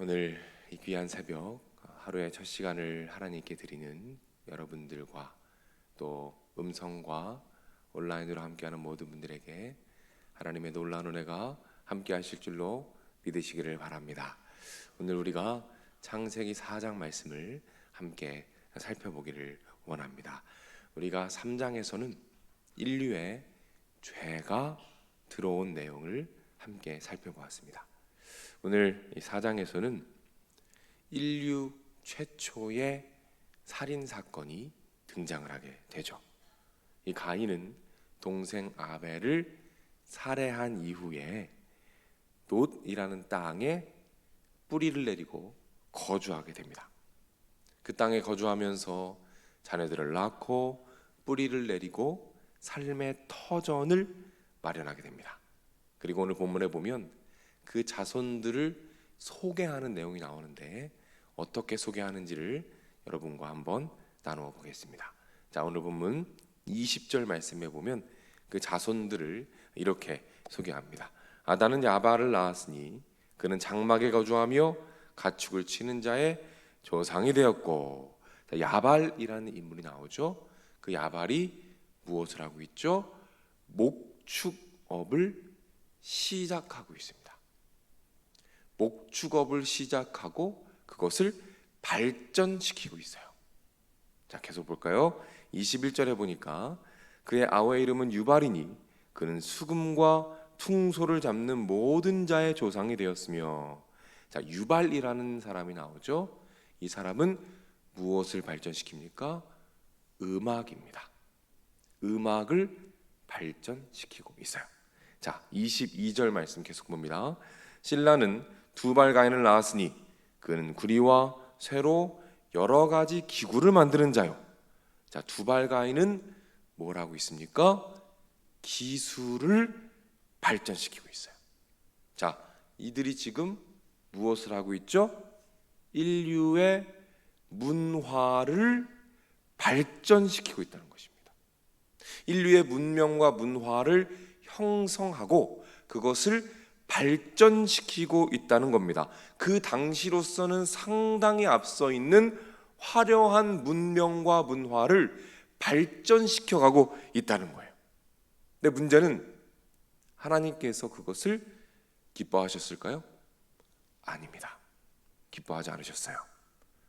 오늘 이 귀한 새벽 하루의 첫 시간을 하나님께 드리는 여러분들과 또 음성과 온라인으로 함께하는 모든 분들에게 하나님의 놀라운 은혜가 함께하실 줄로 믿으시기를 바랍니다. 오늘 우리가 창세기 4장 말씀을 함께 살펴보기를 원합니다. 우리가 3장에서는 인류의 죄가 들어온 내용을 함께 살펴보았습니다. 오늘 이 4장에서는 인류 최초의 살인 사건이 등장을 하게 되죠. 이 가인은 동생 아벨을 살해한 이후에 놋이라는 땅에 뿌리를 내리고 거주하게 됩니다. 그 땅에 거주하면서 자녀들을 낳고 뿌리를 내리고 삶의 터전을 마련하게 됩니다. 그리고 오늘 본문에 보면 그 자손들을 소개하는 내용이 나오는데 어떻게 소개하는지를 여러분과 한번 나누어 보겠습니다. 자, 오늘 본문 20절 말씀에 보면 그 자손들을 이렇게 소개합니다. 아다는 야발을 낳았으니 그는 장막에 거주하며 가축을 치는 자의 조상이 되었고 자, 야발이라는 인물이 나오죠. 그 야발이 무엇을 하고 있죠? 목축업을 시작하고 있습니다. 목축업을 시작하고 그것을 발전시키고 있어요. 자, 계속 볼까요? 21절에 보니까 그의 아우의 이름은 유발이니 그는 수금과 퉁소를 잡는 모든 자의 조상이 되었으며 자, 유발이라는 사람이 나오죠. 이 사람은 무엇을 발전시킵니까? 음악입니다. 음악을 발전시키고 있어요. 자, 22절 말씀 계속 봅니다. 신라는 두발 가인을 낳았으니 그는 구리와 쇠로 여러 가지 기구를 만드는 자요. 자, 두발 가인은 뭘 하고 있습니까? 기술을 발전시키고 있어요. 자, 이들이 지금 무엇을 하고 있죠? 인류의 문화를 발전시키고 있다는 것입니다. 인류의 문명과 문화를 형성하고 그것을 발전시키고 있다는 겁니다. 그 당시로서는 상당히 앞서 있는 화려한 문명과 문화를 발전시켜 가고 있다는 거예요. 근데 문제는 하나님께서 그것을 기뻐하셨을까요? 아닙니다. 기뻐하지 않으셨어요.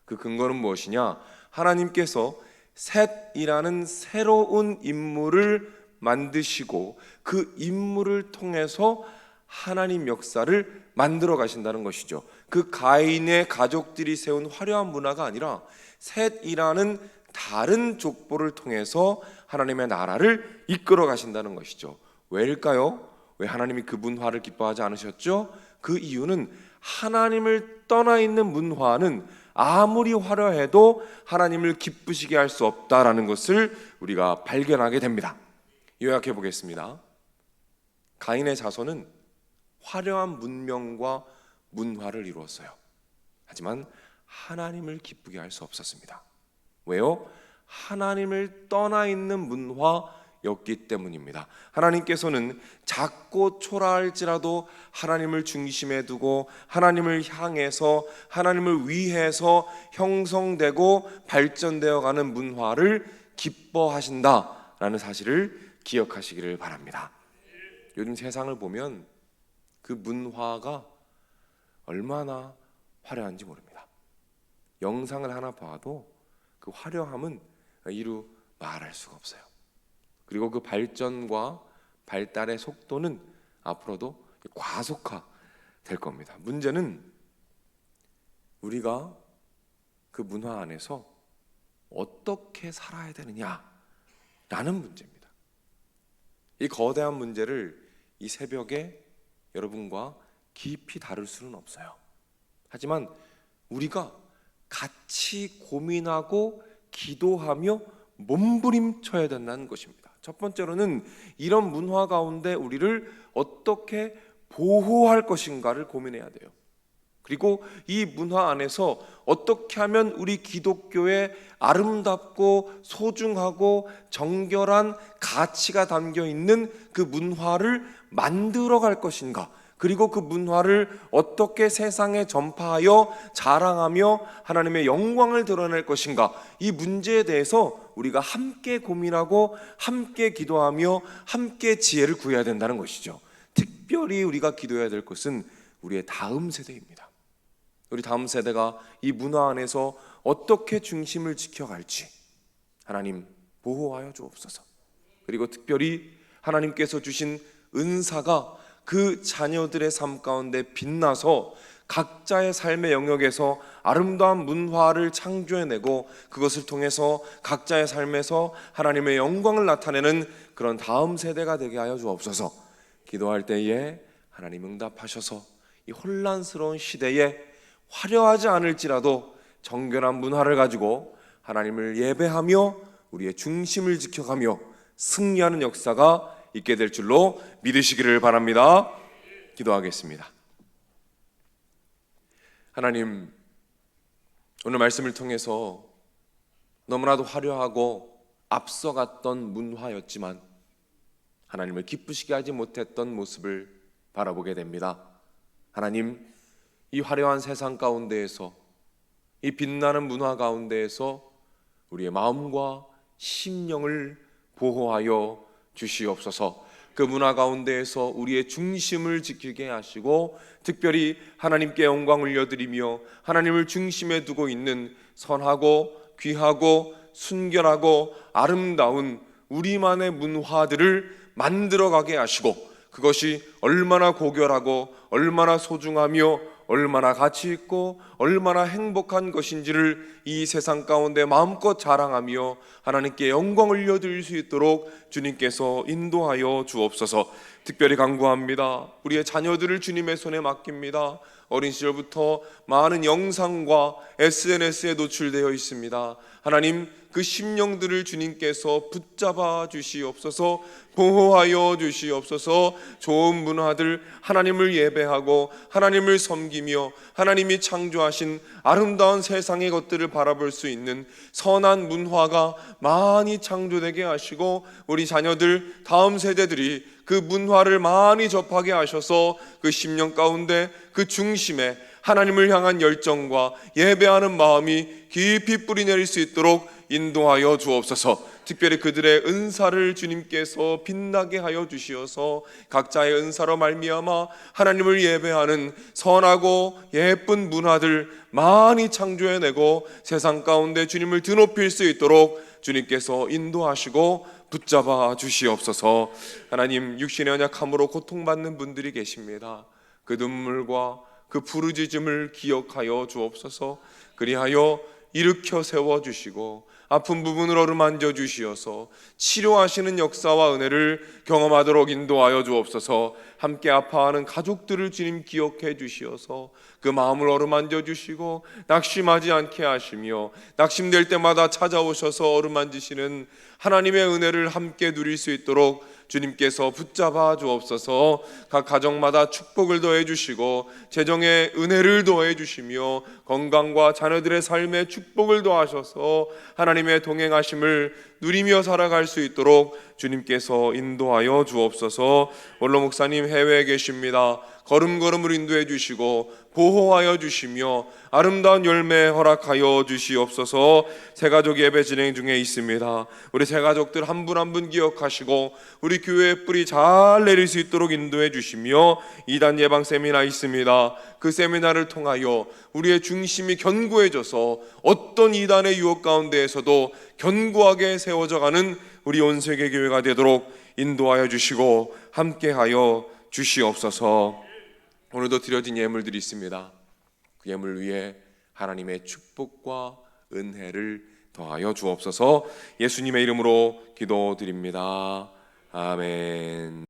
그 근거는 무엇이냐? 하나님께서 셋이라는 새로운 인물을 만드시고 그 인물을 통해서 하나님 역사를 만들어 가신다는 것이죠. 그 가인의 가족들이 세운 화려한 문화가 아니라 셋이라는 다른 족보를 통해서 하나님의 나라를 이끌어 가신다는 것이죠. 왜일까요? 왜 하나님이 그 문화를 기뻐하지 않으셨죠? 그 이유는 하나님을 떠나 있는 문화는 아무리 화려해도 하나님을 기쁘시게 할 수 없다라는 것을 우리가 발견하게 됩니다. 요약해 보겠습니다. 가인의 자손은 화려한 문명과 문화를 이루었어요. 하지만 하나님을 기쁘게 할 수 없었습니다. 왜요? 하나님을 떠나 있는 문화였기 때문입니다. 하나님께서는 작고 초라할지라도 하나님을 중심에 두고 하나님을 향해서 하나님을 위해서 형성되고 발전되어 가는 문화를 기뻐하신다라는 사실을 기억하시기를 바랍니다. 요즘 세상을 보면 그 문화가 얼마나 화려한지 모릅니다. 영상을 하나 봐도 그 화려함은 이루 말할 수가 없어요. 그리고 그 발전과 발달의 속도는 앞으로도 과속화 될 겁니다. 문제는 우리가 그 문화 안에서 어떻게 살아야 되느냐라는 문제입니다. 이 거대한 문제를 이 새벽에 여러분과 깊이 다룰 수는 없어요. 하지만 우리가 같이 고민하고 기도하며 몸부림쳐야 된다는 것입니다. 첫 번째로는 이런 문화 가운데 우리를 어떻게 보호할 것인가를 고민해야 돼요. 그리고 이 문화 안에서 어떻게 하면 우리 기독교의 아름답고 소중하고 정결한 가치가 담겨 있는 그 문화를 만들어 갈 것인가 그리고 그 문화를 어떻게 세상에 전파하여 자랑하며 하나님의 영광을 드러낼 것인가 이 문제에 대해서 우리가 함께 고민하고 함께 기도하며 함께 지혜를 구해야 된다는 것이죠. 특별히 우리가 기도해야 될 것은 우리의 다음 세대입니다. 우리 다음 세대가 이 문화 안에서 어떻게 중심을 지켜갈지 하나님 보호하여 주옵소서. 그리고 특별히 하나님께서 주신 은사가 그 자녀들의 삶 가운데 빛나서 각자의 삶의 영역에서 아름다운 문화를 창조해내고 그것을 통해서 각자의 삶에서 하나님의 영광을 나타내는 그런 다음 세대가 되게 하여 주옵소서. 기도할 때에 하나님 응답하셔서 이 혼란스러운 시대에 화려하지 않을지라도 정결한 문화를 가지고 하나님을 예배하며 우리의 중심을 지켜가며 승리하는 역사가 있게 될 줄로 믿으시기를 바랍니다. 기도하겠습니다. 하나님, 오늘 말씀을 통해서 너무나도 화려하고 앞서갔던 문화였지만 하나님을 기쁘시게 하지 못했던 모습을 바라보게 됩니다. 하나님, 이 화려한 세상 가운데에서 이 빛나는 문화 가운데에서 우리의 마음과 심령을 보호하여 주시옵소서. 그 문화 가운데에서 우리의 중심을 지키게 하시고 특별히 하나님께 영광 올려드리며 하나님을 중심에 두고 있는 선하고 귀하고 순결하고 아름다운 우리만의 문화들을 만들어가게 하시고 그것이 얼마나 고결하고 얼마나 소중하며 얼마나 가치 있고 얼마나 행복한 것인지를 이 세상 가운데 마음껏 자랑하며 하나님께 영광을 올려드릴 수 있도록 주님께서 인도하여 주옵소서. 특별히 간구합니다. 우리의 자녀들을 주님의 손에 맡깁니다. 어린 시절부터 많은 영상과 SNS에 노출되어 있습니다. 하나님 그 심령들을 주님께서 붙잡아 주시옵소서 보호하여 주시옵소서. 좋은 문화들 하나님을 예배하고 하나님을 섬기며 하나님이 창조하신 아름다운 세상의 것들을 바라볼 수 있는 선한 문화가 많이 창조되게 하시고 우리 자녀들 다음 세대들이 그 문화를 많이 접하게 하셔서 그 심령 가운데 그 중심에 하나님을 향한 열정과 예배하는 마음이 깊이 뿌리 내릴 수 있도록 인도하여 주옵소서. 특별히 그들의 은사를 주님께서 빛나게 하여 주시어서 각자의 은사로 말미암아 하나님을 예배하는 선하고 예쁜 문화들 많이 창조해내고 세상 가운데 주님을 드높일 수 있도록 주님께서 인도하시고 붙잡아 주시옵소서. 하나님 육신의 연약함으로 고통받는 분들이 계십니다. 그 눈물과 그 부르짖음을 기억하여 주옵소서. 그리하여 일으켜 세워 주시고 아픈 부분을 어루만져 주시어서 치료하시는 역사와 은혜를 경험하도록 인도하여 주옵소서. 함께 아파하는 가족들을 주님 기억해 주시어서 그 마음을 어루만져 주시고 낙심하지 않게 하시며 낙심될 때마다 찾아오셔서 어루만지시는 하나님의 은혜를 함께 누릴 수 있도록 주님께서 붙잡아 주옵소서. 각 가정마다 축복을 더해 주시고 재정에 은혜를 더해 주시며 건강과 자녀들의 삶에 축복을 더하셔서 하나님의 동행하심을 누리며 살아갈 수 있도록 주님께서 인도하여 주옵소서. 원로 목사님 해외에 계십니다 걸음걸음을 인도해 주시고 보호하여 주시며 아름다운 열매 허락하여 주시옵소서. 새 가족 예배 진행 중에 있습니다. 우리 새 가족들 한분 한 분 기억하시고 우리 교회의 뿌리 잘 내릴 수 있도록 인도해 주시며 이단 예방 세미나 있습니다. 그 세미나를 통하여 우리의 중심이 견고해져서 어떤 이단의 유혹 가운데에서도 견고하게 세워져 가는 우리 온 세계 교회가 되도록 인도하여 주시고 함께하여 주시옵소서. 오늘도 드려진 예물들이 있습니다. 그 예물 위에 하나님의 축복과 은혜를 더하여 주옵소서. 예수님의 이름으로 기도드립니다. 아멘.